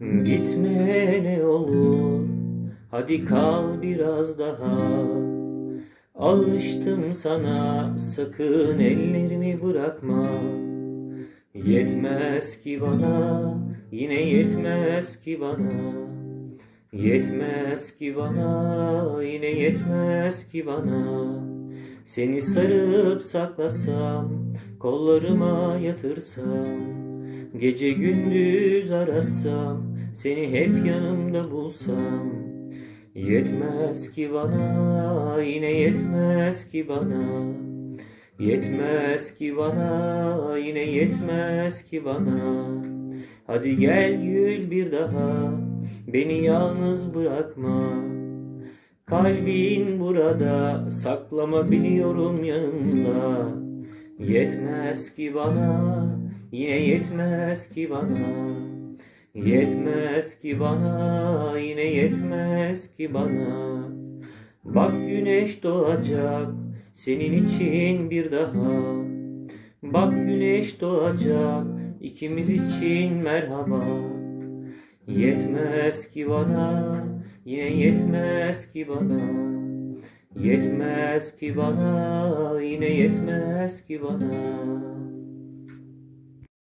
Gitme ne olur. Hadi kal biraz daha. Alıştım sana. Sakın ellerimi bırakma. Yetmez ki bana. Yine yetmez ki bana. Yetmez ki bana. Yine yetmez ki bana. Seni sarıp saklasam kollarıma yatırsam Gece gündüz arasam seni hep yanımda bulsam Yetmez ki bana yine yetmez ki bana. Yetmez ki bana yine yetmez ki bana. Hadi gel gül bir daha beni yalnız bırakma. Kalbin burada saklama biliyorum yanımda Yetmez ki bana yine yetmez ki bana. Yetmez ki bana yine yetmez ki bana. Bak güneş doğacak senin için bir daha. Bak güneş doğacak ikimiz için merhaba. Yetmez ki bana yine yetmez ki bana Yetmez ki bana yine yetmez ki bana